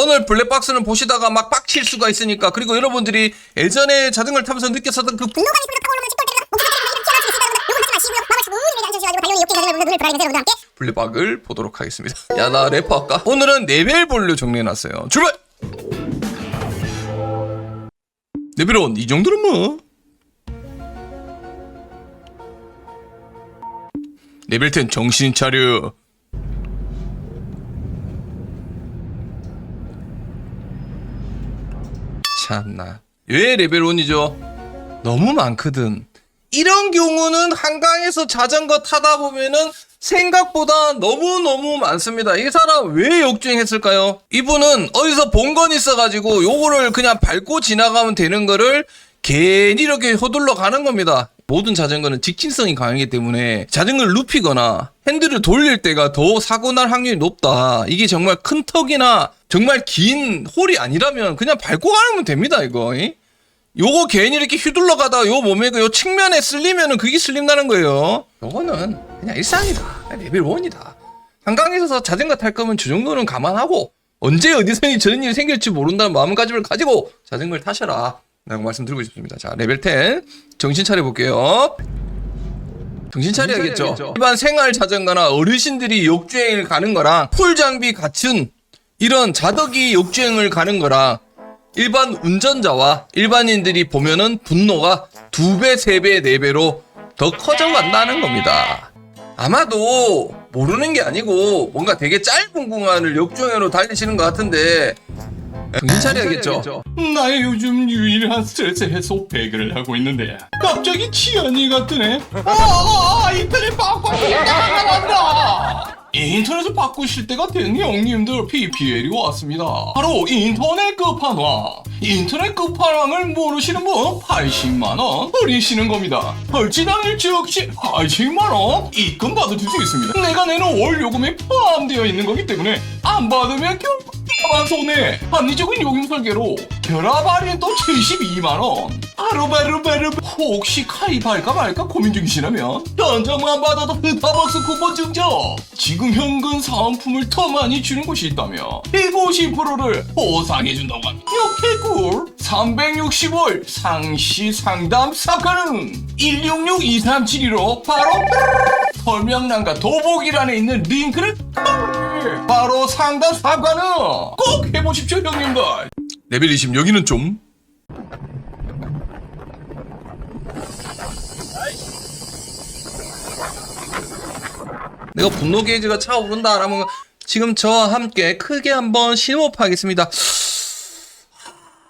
오늘 블랙박스는 보시다가 막 빡칠 수가 있으니까 그리고 여러분들이 예전에 자전거를 타면서 느꼈었던 그 분노감이 불안하게 여러분과 함께 블랙박을 보도록 하겠습니다. 야 나 래퍼 할까? 오늘은 레벨별로 정리해놨어요. 출발! 레벨 1, 이 정도는 뭐. 레벨 10 정신 차려. 참나. 왜 레벨 1이죠? 너무 많거든. 이런 경우는 한강에서 자전거 타다 보면은 생각보다 너무너무 많습니다. 이 사람 왜 역주행했을까요? 이분은 어디서 본 건 있어가지고 요거를 그냥 밟고 지나가면 되는 거를 괜히 이렇게 허둘러 가는 겁니다. 모든 자전거는 직진성이 강하기 때문에 자전거를 눕히거나 핸들을 돌릴 때가 더 사고 날 확률이 높다. 이게 정말 큰 턱이나 정말 긴 홀이 아니라면 그냥 밟고 가면 됩니다, 이거. 이? 요거 괜히 이렇게 휘둘러 가다가 요 몸에 그 요 측면에 쓸리면은 그게 쓸림 나는 거예요. 요거는 그냥 일상이다. 그냥 레벨 1이다. 한강에서 자전거 탈 거면 저 정도는 감안하고 언제 어디서 저런 일이 생길지 모른다는 마음가짐을 가지고 자전거를 타셔라. 라고 말씀드리고 싶습니다. 자, 레벨 10. 정신 차려 볼게요. 정신 차려야겠죠. 일반 생활 자전거나 어르신들이 역주행을 가는 거랑 풀 장비 갖춘 이런 자덕이 역주행을 가는 거랑 일반 운전자와 일반인들이 보면은 분노가 두 배, 세 배, 네 배로 더 커져간다는 겁니다. 아마도 모르는 게 아니고 뭔가 되게 짧은 구간을 역주행으로 달리시는 것 같은데 차려야겠죠. 나의 요즘 유일한 스트레스 해소 배그를 하고 있는데 갑자기 치안이가 뜨네. 아, 아 인터넷 바꾸실 때가 나간다. 인터넷을 바꾸실 때가 된 형님들 PPL이 왔습니다. 바로 인터넷 끝판왕. 인터넷 끝판왕을 모르시는 분 80만원 버리시는 겁니다. 벌지당일 즉시 80만원 입금 받으실 수 있습니다. 내가 내는 월 요금에 포함되어 있는 거기 때문에 안 받으면 결국 만 손해 합리적인 요금 설계로 결합 할인 또 72만원. 바로바로바로 혹시 가입할까 말까 고민 중이시라면 현장만 받아도 스타벅스 쿠폰 증정 지금 현금 사은품을 더 많이 주는 곳이 있다면 150%를 보상해준다고 합니다. 역해꿀. 360월 상시 상담 사건은 166237로 바로 설명란과 더보기란에 있는 링크를 바로 상담 사과는 꼭 해보십시오 형님들 레벨 20 여기는 좀 내가 분노 게이지가 차오른다 라면 지금 저와 함께 크게 한번 심호흡하겠습니다.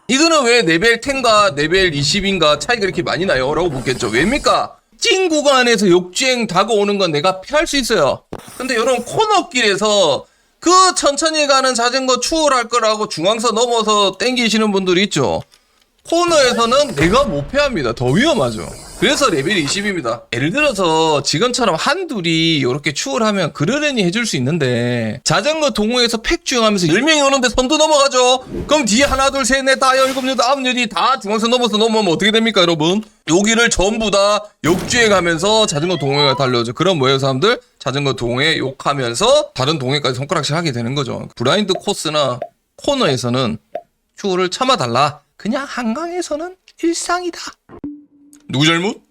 이거는 왜 레벨 10과 레벨 20인가 차이가 이렇게 많이 나요? 라고 묻겠죠. 왜입니까? 찐 구간에서 역주행 다가오는 건 내가 피할 수 있어요. 근데 이런 코너길에서 그 천천히 가는 자전거 추월할 거라고 중앙선 넘어서 땡기시는 분들이 있죠. 코너에서는 내가 못 패합니다. 더 위험하죠. 그래서 레벨이 20입니다. 예를 들어서 지금처럼 한둘이 이렇게 추월 하면 그러려니 해줄 수 있는데 자전거 동호회에서 팩 주행하면서 10명이 오는데 선도 넘어가죠. 그럼 뒤에 하나 둘 셋 넷 다 열곱 여덟 아홉 열이 다 중앙선 넘어서 넘어오면 어떻게 됩니까 여러분? 여기를 전부 다 역주행하면서 자전거 동호회가 달려오죠. 그럼 뭐예요 사람들? 자전거 동호회 욕하면서 다른 동호회까지 손가락질 하게 되는 거죠. 브라인드 코스나 코너에서는 추월을 참아달라. 그냥 한강에서는 일상이다. 누구 잘못?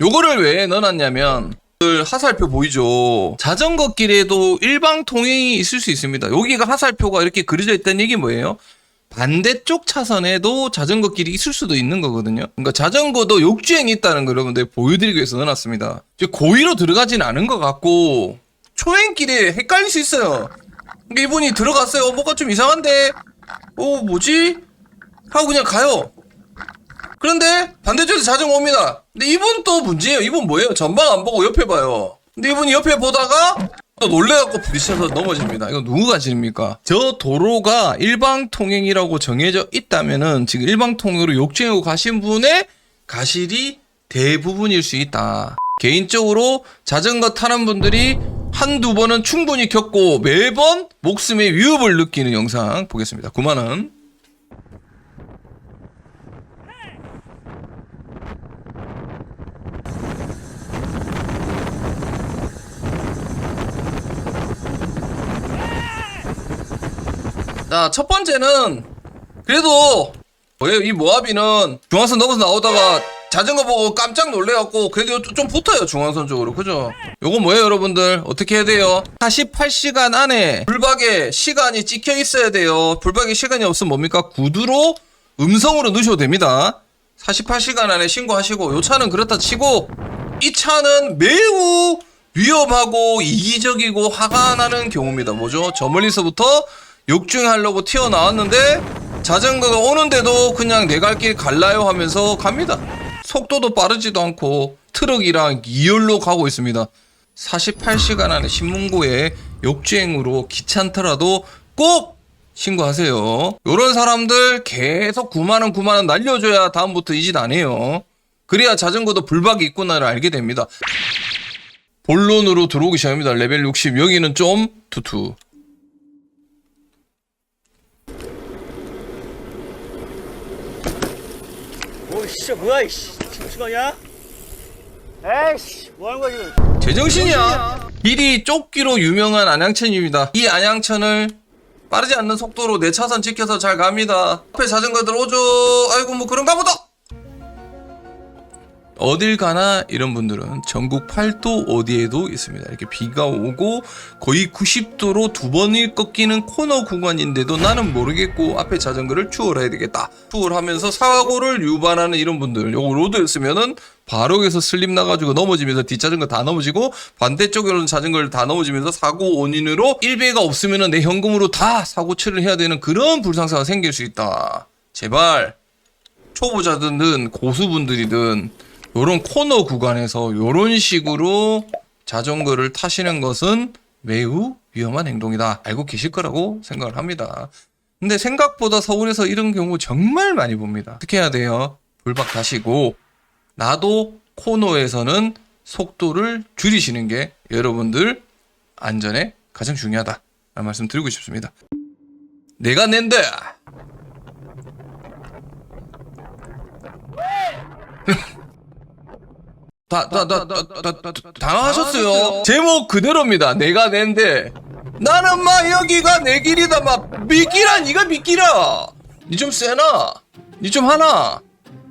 요거를 왜 넣어놨냐면 그 하살표 보이죠? 자전거 길에도 일방 통행이 있을 수 있습니다. 여기가 하살표가 이렇게 그려져 있다는 얘기 뭐예요? 반대쪽 차선에도 자전거 길이 있을 수도 있는 거거든요. 그러니까 자전거도 역주행이 있다는 걸 여러분들 보여드리기 위해서 넣어놨습니다. 고의로 들어가진 않은 것 같고 초행길에 헷갈릴 수 있어요. 그러니까 이분이 들어갔어요. 어, 뭐가 좀 이상한데? 어 뭐지? 하고 그냥 가요. 그런데 반대쪽에서 자전거 옵니다. 근데 이분 또 문제예요. 이분 뭐예요? 전방 안 보고 옆에 봐요. 근데 이분이 옆에 보다가 또 놀래갖고 부딪혀서 넘어집니다. 이거 누구가 지릅니까? 저 도로가 일방 통행이라고 정해져 있다면은 지금 일방 통행으로 욕주행하고 가신 분의 가실이 대부분일 수 있다. 개인적으로 자전거 타는 분들이 한두 번은 충분히 겪고 매번 목숨의 위협을 느끼는 영상 보겠습니다. 9만원. 자, 첫 번째는 그래도 왜이 모하비는 중앙선 넘어서 나오다가 자전거 보고 깜짝 놀래갖고 그래도 좀 붙어요 중앙선 쪽으로 그죠? 요거 뭐예요 여러분들 어떻게 해야 돼요? 48시간 안에 불박에 시간이 찍혀 있어야 돼요 불박에 시간이 없으면 뭡니까? 구두로 음성으로 넣으셔도 됩니다 48시간 안에 신고하시고 요 차는 그렇다 치고 이 차는 매우 위험하고 이기적이고 화가 나는 경우입니다 뭐죠? 저 멀리서부터 역주행하려고 튀어나왔는데 자전거가 오는데도 그냥 내 갈 길 갈라요 하면서 갑니다. 속도도 빠르지도 않고 트럭이랑 2열로 가고 있습니다. 48시간 안에 신문고에 역주행으로 귀찮더라도 꼭 신고하세요. 요런 사람들 계속 9만원 9만원 날려줘야 다음부터 이 짓 안 해요. 그래야 자전거도 불박이 있구나를 알게 됩니다. 본론으로 들어오기 시작합니다. 레벨 60 여기는 좀 투투. 오, 진짜 뭐야, 이씨. 잠시만이야? 에이씨, 뭐 하는 거야, 지금? 제정신이야. 길이 좁기로 유명한 안양천입니다. 이 안양천을 빠르지 않는 속도로 내 차선 지켜서 잘 갑니다. 앞에 자전거 들어오죠. 아이고 뭐 그런가 보다. 어딜 가나 이런 분들은 전국 팔도 어디에도 있습니다. 이렇게 비가 오고 거의 90도로 두 번이 꺾이는 코너 구간인데도 나는 모르겠고 앞에 자전거를 추월해야 되겠다. 추월하면서 사고를 유발하는 이런 분들. 요거 로드였으면은 바로 여기서 슬립 나가지고 넘어지면서 뒷자전거 다 넘어지고 반대쪽으로는 자전거를 다 넘어지면서 사고 원인으로 1배가 없으면은 내 현금으로 다 사고 처리를 해야 되는 그런 불상사가 생길 수 있다. 제발 초보자든 고수분들이든 요런 코너 구간에서 요런 식으로 자전거를 타시는 것은 매우 위험한 행동이다. 알고 계실 거라고 생각을 합니다. 근데 생각보다 서울에서 이런 경우 정말 많이 봅니다. 어떻게 해야 돼요? 불박 다시고 나도 코너에서는 속도를 줄이시는 게 여러분들 안전에 가장 중요하다. 라는 말씀 드리고 싶습니다. 내가 낸다. 다, 다, 다, 다, 다, 다, 당하셨어요. 제목 그대로입니다. 내가 낸데. 나는 막 여기가 내 길이다. 막 미끼라, 니가 미끼라. 니 좀 세나? 니 좀 하나?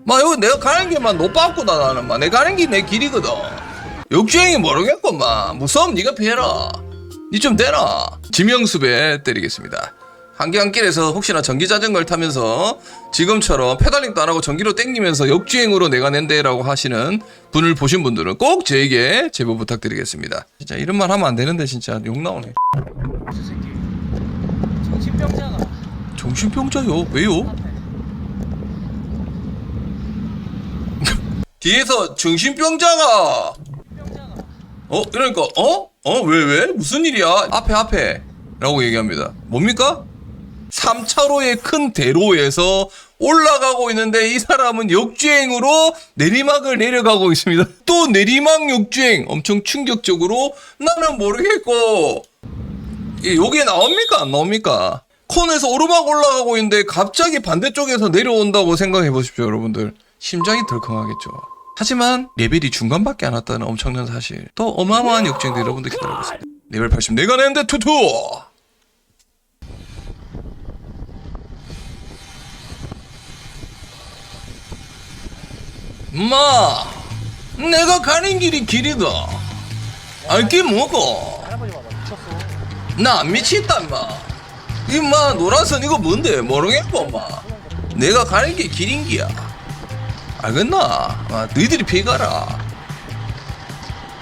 막 여기 내가 가는 길만 너 빠꾸다 나는 막. 내 가는 길 내 길이거든. 역주행이 모르겠구만. 무서움 니가 피해라. 니 좀 대라. 지명수배 때리겠습니다. 한계한길에서 혹시나 전기 자전거를 타면서 지금처럼 페달링도 안 하고 전기로 땡기면서 역주행으로 내가 낸대라고 하시는 분을 보신 분들은 꼭 저에게 제보 부탁드리겠습니다. 진짜 이런 말 하면 안 되는데 진짜 욕 나오네. 정신병자가. 정신병자요? 왜요? 뒤에서 정신병자가 어 이러니까 어? 어 왜 왜? 무슨 일이야? 앞에 앞에 라고 얘기합니다. 뭡니까? 3차로의 큰 대로에서 올라가고 있는데 이 사람은 역주행으로 내리막을 내려가고 있습니다. 또 내리막 역주행 엄청 충격적으로 나는 모르겠고. 이 요게 나옵니까? 안 나옵니까? 코너에서 오르막 올라가고 있는데 갑자기 반대쪽에서 내려온다고 생각해 보십시오 여러분들. 심장이 덜컹하겠죠. 하지만 레벨이 중간밖에 안 왔다는 엄청난 사실. 또 어마어마한 역주행도 여러분들 기다리고 있습니다. 레벨 80 내가 내는데 투투 마 내가 가는 길이 길이다 알게 뭐고. 나안 미치겠다 임마 임마 노란선 이거 뭔데 모르겠고 임마 내가 가는 게 길인 기야 알겠나 아, 너희들이 피해가라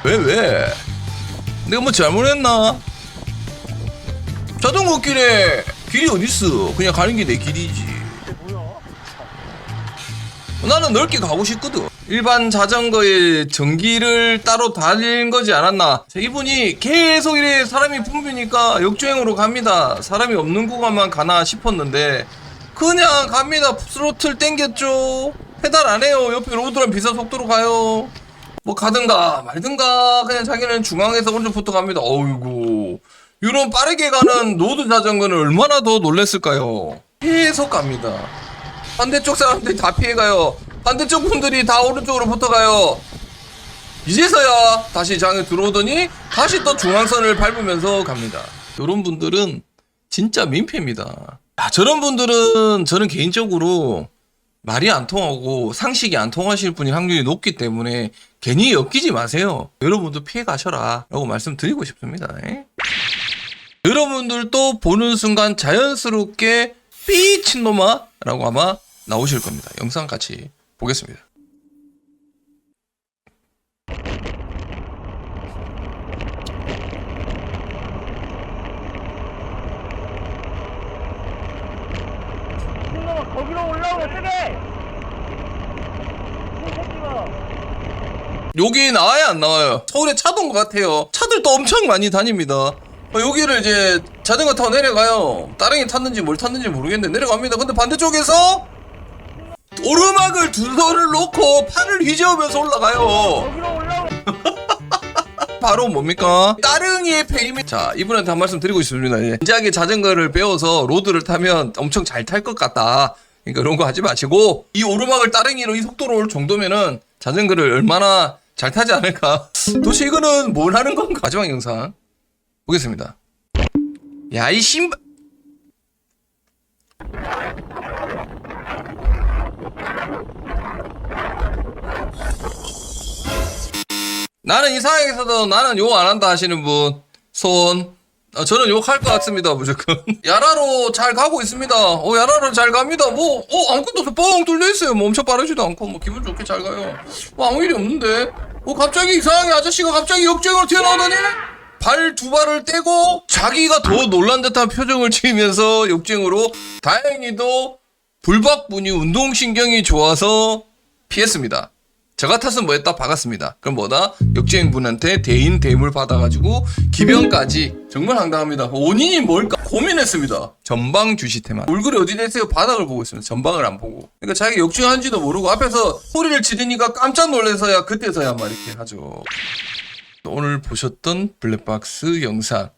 왜 왜? 내가 뭐 잘못했나? 자전거 길에 길이 어딨어 그냥 가는 게 내 길이지? 나는 넓게 가고 싶거든. 일반 자전거에 전기를 따로 달린 거지 않았나. 자, 이분이 계속 이래 사람이 붐비니까 역주행으로 갑니다. 사람이 없는 구간만 가나 싶었는데 그냥 갑니다. 스로틀 땡겼죠. 페달 안 해요. 옆에 로드랑 비슷한 속도로 가요. 뭐 가든가 말든가 그냥 자기는 중앙에서 오른쪽부터 갑니다. 어이구. 이런 빠르게 가는 로드 자전거는 얼마나 더 놀랬을까요? 계속 갑니다. 반대쪽 사람들이 다 피해가요. 반대쪽 분들이 다 오른쪽으로 붙어가요. 이제서야 다시 장에 들어오더니 다시 또 중앙선을 밟으면서 갑니다. 이런 분들은 진짜 민폐입니다. 아, 저런 분들은 저는 개인적으로 말이 안 통하고 상식이 안 통하실 분이 확률이 높기 때문에 괜히 엮이지 마세요. 여러분도 피해 가셔라. 라고 말씀드리고 싶습니다. 예? 여러분들도 보는 순간 자연스럽게 삐친 놈아! 라고 아마 나오실 겁니다. 영상 같이 보겠습니다. 거기로 올라오면 어떡해 여기 나와요 안 나와요? 서울에 차도 것 같아요. 차들도 엄청 많이 다닙니다. 어, 여기를 이제 자전거 타고 내려가요. 따릉이 탔는지 뭘 탔는지 모르겠는데 내려갑니다. 근데 반대쪽에서 오르막을 두 손을 놓고 팔을 휘저으면서 올라가요. 바로 뭡니까? 따릉이의 페이미. 자, 이분한테 한 말씀 드리고 싶습니다. 예. 진지하게 자전거를 배워서 로드를 타면 엄청 잘 탈 것 같다. 그러니까 그런 거 하지 마시고 이 오르막을 따릉이로 이 속도로 올 정도면은 자전거를 얼마나 잘 타지 않을까? 도대체 이거는 뭘 하는 건가? 마지막 영상 보겠습니다. 야, 이 신발. 나는 이 상황에서도 나는 욕 안 한다 하시는 분, 손. 어, 저는 욕할 것 같습니다, 무조건. 야라로 잘 가고 있습니다. 어, 야라로 잘 갑니다. 뭐, 어, 아무것도 없어. 뻥 뚫려 있어요. 뭐 엄청 빠르지도 않고, 뭐 기분 좋게 잘 가요. 뭐 아무 일이 없는데. 어, 갑자기 이상하게 아저씨가 갑자기 역주행으로 튀어나오더니, 발 두 발을 떼고, 자기가 더 놀란 듯한 표정을 지으면서 역주행으로, 다행히도 불박분이 운동신경이 좋아서 피했습니다. 저 같았으면 뭐 했다 박았습니다. 그럼 뭐다? 역주행분한테 대인 대물 받아가지고 기병까지 정말 황당합니다. 원인이 뭘까 고민했습니다. 전방 주시 테마. 얼굴이 어디 됐어요? 바닥을 보고 있습니다. 전방을 안 보고. 그러니까 자기 역주행한지도 모르고 앞에서 소리를 지르니까 깜짝 놀라서야 그때서야 막 이렇게 하죠. 오늘 보셨던 블랙박스 영상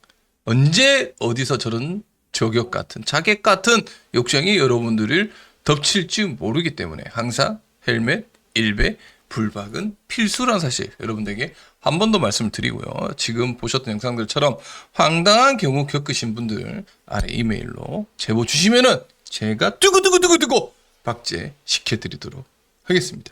언제 어디서 저런 저격 같은 자객 같은 욕정이 여러분들을 덮칠지 모르기 때문에 항상 헬멧, 일배, 불박은 필수란 사실 여러분들에게 한 번 더 말씀을 드리고요. 지금 보셨던 영상들처럼 황당한 경우 겪으신 분들 아래 이메일로 제보 주시면은 제가 두구두구두구두구 박제 시켜드리도록 하겠습니다.